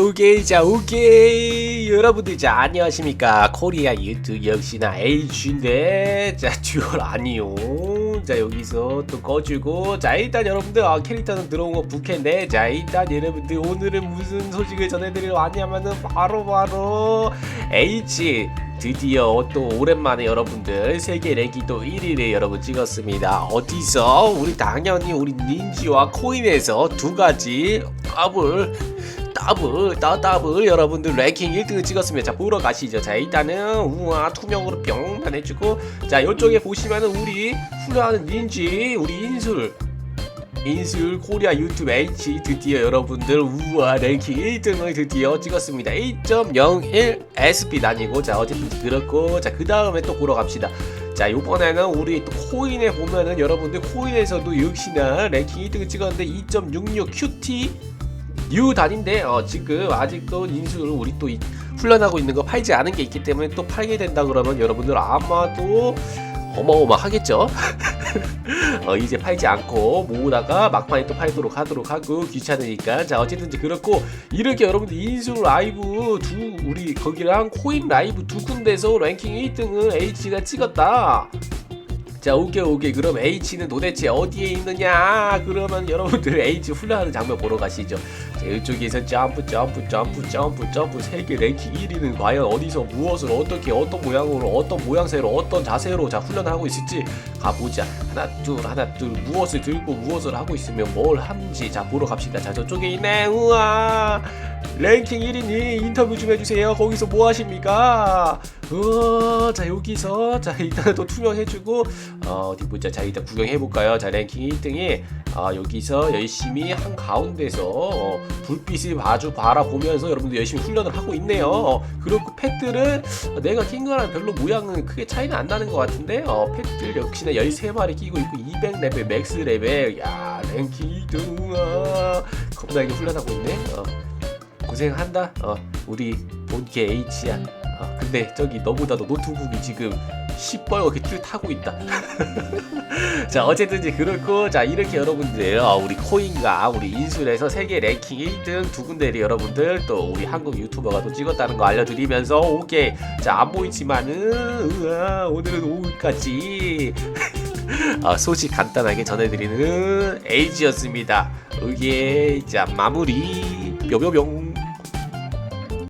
오케이 자 오케이. 여러분들 자 안녕하십니까? 코리아 유튜브 역시나 H인데 자 듀얼 아니요 자 여기서 또 꺼주고 자 일단 여러분들 아, 캐릭터는 들어온 거 부캐인데 자 일단 여러분들 오늘은 무슨 소식을 전해드리러 왔냐면은 바로 바로 H 드디어 또 오랜만에 여러분들 세계 또 1위를 여러분 찍었습니다. 어디서? 우리 당연히 우리 닌지와 코인에서 두 가지 더블 더블 더 더블 여러분들 랭킹 1등을 찍었습니다. 자 보러 가시죠. 자 일단은 우와 투명으로 뿅 변해주고 자 이쪽에 보시면은 우리 훌륭한 닌지 우리 인술 인술 코리아 유튜브 H 드디어 여러분들 우와 랭킹 1등을 드디어 찍었습니다. 1.01 SP 다니고 자 어쨌든 그렇고 자 그 다음에 또 보러 갑시다. 자 이번에는 우리 또 코인에 보면은 여러분들 코인에서도 역시나 랭킹 1등을 찍었는데 2.66 QT U 단인데 어, 지금 아직도 인수를 우리 또 이- 훈련하고 있는 거 팔지 않은 게 있기 때문에 또 팔게 된다 그러면 여러분들 아마도 어마어마하겠죠. 어, 이제 팔지 않고 모으다가 막판에 또 팔도록 하도록 하고 귀찮으니까 자 어쨌든지 그렇고 이렇게 여러분들 인수 라이브 두 우리 거기랑 코인 라이브 두 군데서 랭킹 1등을 H가 찍었다. 자 오케이 오케이. 그럼 H는 도대체 어디에 있느냐? 그러면 여러분들 H 훈련하는 장면 보러 가시죠. 자 이쪽에서 점프 점프 점프 점프 점프. 세계 랭킹 1위는 과연 어디서 무엇을 어떻게 어떤 모양으로 어떤 모양새로 어떤 자세로 자 훈련하고 있을지 가보자. 하나 둘 하나 둘. 무엇을 들고 무엇을 하고 있으면 뭘 하는지 자 보러 갑시다. 자 저쪽에 있네. 우와 랭킹 1위니 인터뷰 좀 해주세요 거기서 뭐 하십니까 어, 자 여기서 자 일단 또 투명해주고 어, 어디 보자. 자 일단 구경해 볼까요? 자 랭킹 1등이 아, 여기서 열심히 한 가운데서 어, 불빛을 마주 바라보면서 여러분들 열심히 훈련을 하고 있네요. 어, 그리고 펫들은 내가 낀 거랑 별로 모양은 크게 차이는 안 나는 것 같은데 어, 펫들 역시나 13마리 끼고 있고 200레벨 맥스 레벨 야 랭킹 1등 우와 겁나게 훈련하고 있네. 어, 고생한다. 어, 우리 본캐 H야. 어, 근데 저기 너보다도 노트북이 지금 시뻘겋게 뜰 타고 있다. 자 어쨌든지 그렇고 자 이렇게 여러분들 어, 우리 코인과 우리 인술에서 세계 랭킹 1등 두 군데를 여러분들 또 우리 한국 유튜버가 또 찍었다는 거 알려드리면서 오케이 자 안 보이지만은 우와, 오늘은 오후까지 어, 소식 간단하게 전해드리는 에이지였습니다. 오케이 자 마무리 뿅뿅뿅